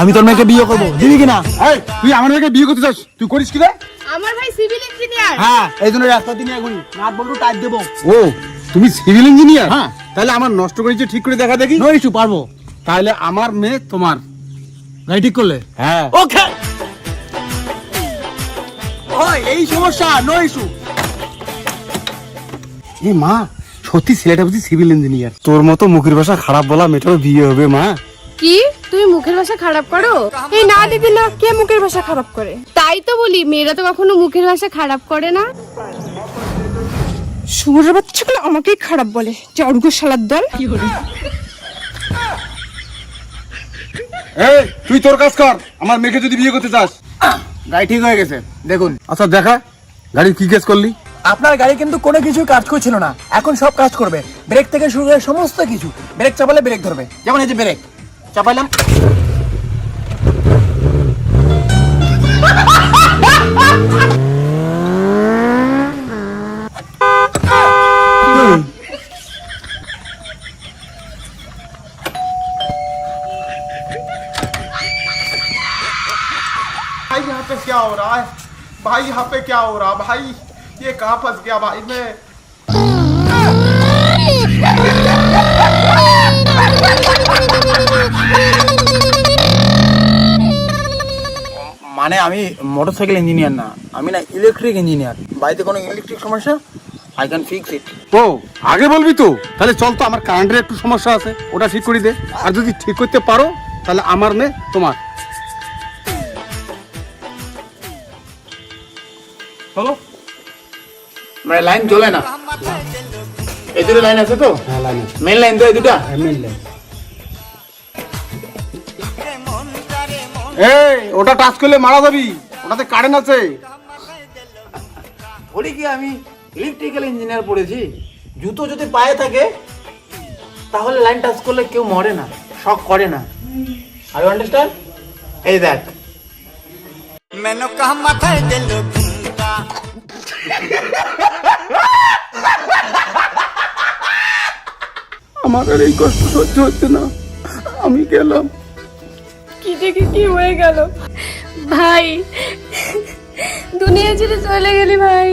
আমি তোর মেয়েকে বিয়ে করব। দিবি কিনা? তুই আমার মেয়েকে বিয়ে করতে চাস? তুই করিস কি আমার ভাই সিভিল ইঞ্জিনিয়ার হ্যাঁ এই জন্য রাস্তা দিনে এগুলি নাট বল্টু টাইট দেবো। ও তুমি সিভিল ইঞ্জিনিয়ার হ্যাঁ। তাহলে আমার নষ্ট করেছে ঠিক করে দেখা দেখি? নো ইস্যু পারব। তাহলে আমার মেয়ে তোমার। গাড়ি ঠিক করলে? হ্যাঁ। ওকে। ওই এই সমস্যা নো ইস্যু। এ মা সত্যি ছেলেটা বুঝি সিভিল ইঞ্জিনিয়ার তোর মতো মুখের ভাষা খারাপ বলা মেয়েটারও বিয়ে হবে মা। কি? তুমি মুখের ভাষা খারাপ করো? এই না দিদি না কে মুখের ভাষা খারাপ করে? তাই তো বলি মেয়েরা তো কখনো মুখের ভাষা খারাপ করে না। শুয়োরের বাচ্চাগুলো আমাকেই খারাপ বলে যে অর্ঘ শালার দল। এই তুই তোর কাজ কর আমার মেয়েকে যদি বিয়ে করতে চাস। গাড়ি ঠিক হয়ে গেছে দেখুন। আচ্ছা দেখা গাড়ির কি কেস করলি? আপনার গাড়ি কিন্তু কোনো কিছু কাজ করছিল না এখন সব কাজ করবে ব্রেক থেকে শুরু করে সমস্ত কিছু ব্রেক চাপালে ব্রেক ধরবে যেমন এই যে ব্রেক চাপাইলাম भाई यहाँ पे क्या हो रहा है भाई यहाँ पे क्या हो रहा है भाई ये कहाँ फंस गया भाई मैं মানে আমি মোটরসাইকেল ইঞ্জিনিয়ার না আমি না ইলেকট্রিক ইঞ্জিনিয়ার বাড়িতে কোনো ইলেকট্রিক সমস্যা আই ক্যান ফিক্স ইট ও আগে বলবি তো তাহলে চল তো আমার কারেন্টের একটু সমস্যা আছে ওটা ঠিক করে দে আর যদি ঠিক করতে পারো তাহলে আমার মেয়ে তোমার চলো মানে লাইন জ্বলে না? এই দুটো লাইন আছে তো? লাইন মেন লাইন তো এই দুটা? এই ওটা টাচ করলে মারা যাবি। ওটাতে কারেন্ট আছে। বলি কি আমি ইলেকট্রিক্যাল ইঞ্জিনিয়ার পড়েছি। জুতো যদি পায়ে থাকে তাহলে লাইন টাচ করলে কেউ মরে না শক করে না। আর আন্ডারস্ট্যান্ড এই দেখ। মেনু কাহা মাথায় দিল ঘুমটা আমার আর এই কষ্ট সহ্য হচ্ছে না। আমি গেলাম। কি থেকে কি হয়ে গেল? ভাই দুনিয়া ছেড়ে চলে গেলি ভাই।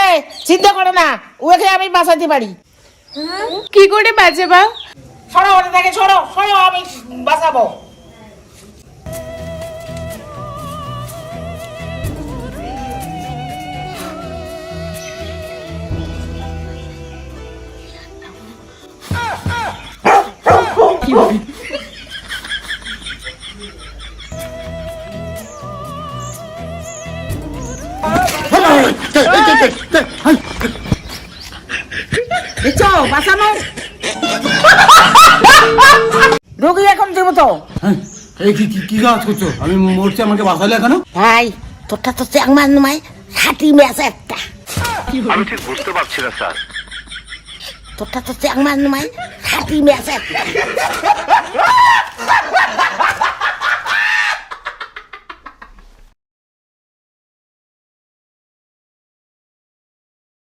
এ চিন্তা করো না ওকে আমি বাঁচাতে পারি। কি করে বাঁচাবা? সরো ওটা থেকে সরো সরো আমি বাঁচাবো। দেখছ বাঁচানো রোগী এখন দেবো তো এই কি কি- কি কাজ করছ? আমি মরছি আমাকে বাঁচালে কেন? ভাই তোরটা তো চ্যাংমান নয় হাতি ম্যাচ একটা। আমি ঠিক বুঝতে পারছি না স্যার। তোরটা তো চ্যাংমান নয় ম্যাচ একটা